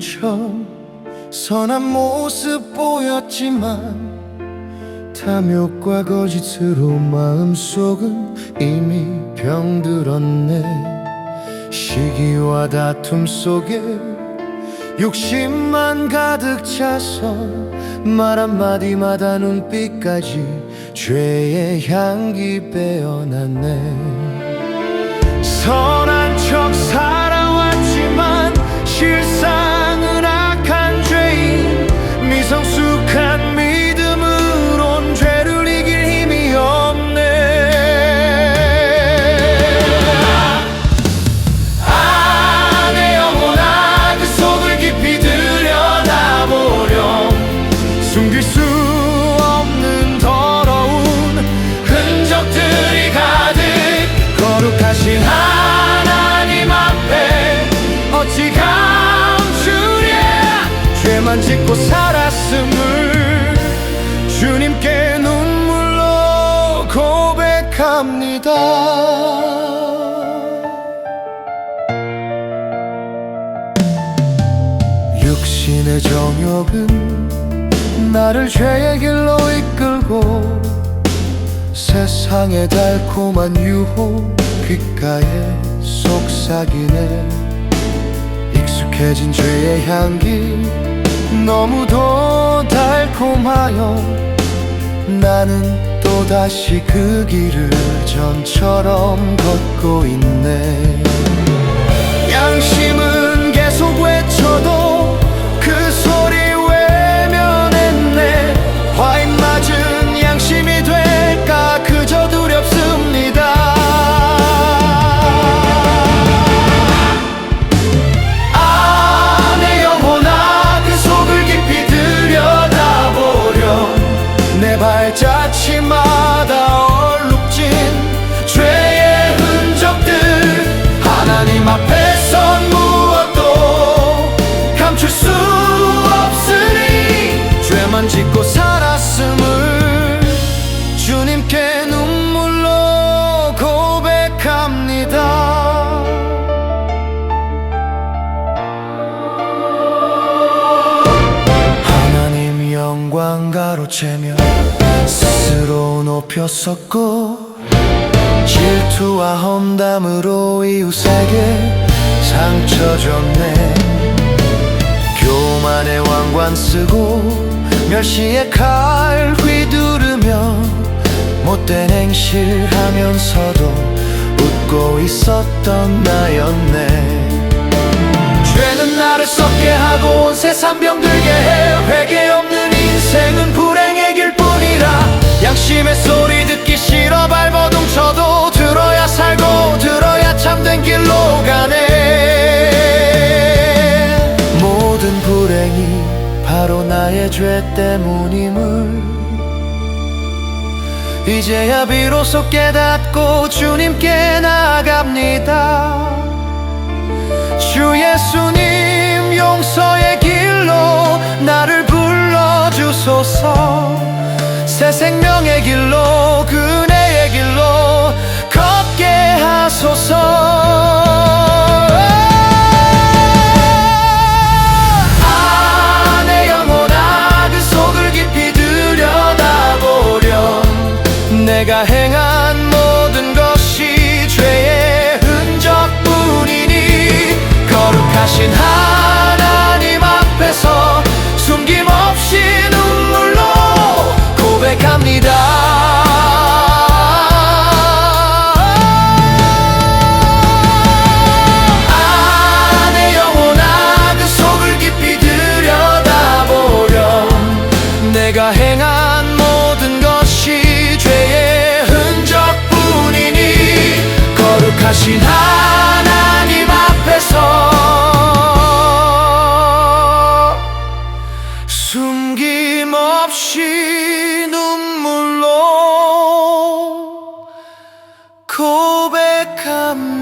척 선한 모습 보였지만 탐욕과 거짓으로 마음속은 이미 병들었네. 시기와 다툼 속에 욕심만 가득 차서 말 한마디마다 눈빛까지 죄의 향기 빼어났네. 선한 척 죄만 짓고 살았음을 주님께 눈물로 고백합니다. 육신의 정욕은 나를 죄의 길로 이끌고 세상의 달콤한 유혹 귓가에 속삭이네. 익숙해진 죄의 향기 너무도 달콤하여 나는 또다시 그 길을 전처럼 걷고 있네. 양심 짓고 살았음을 주님께 눈물로 고백합니다. 하나님 영광 가로채며 스스로 높였었고 질투와 험담으로 이웃에게 상처 줬네. 교만의 왕관 쓰고 멸시의 칼 휘두르며 못된 행실하면서도 웃고 있었던 나였네. 죄는 나를 썩게 하고 온 세상 병들게 해 나의 죄 때문임을 이제야 비로소 깨닫고 주님께 나아갑니다. 주 예수님 용서의 길로 나를 불러주소서. 새 생명의 길로 그네의 길로 걷게 하소서 내가 행한 전능하신 하나님 앞에서 숨김없이 눈물로 고백합니다.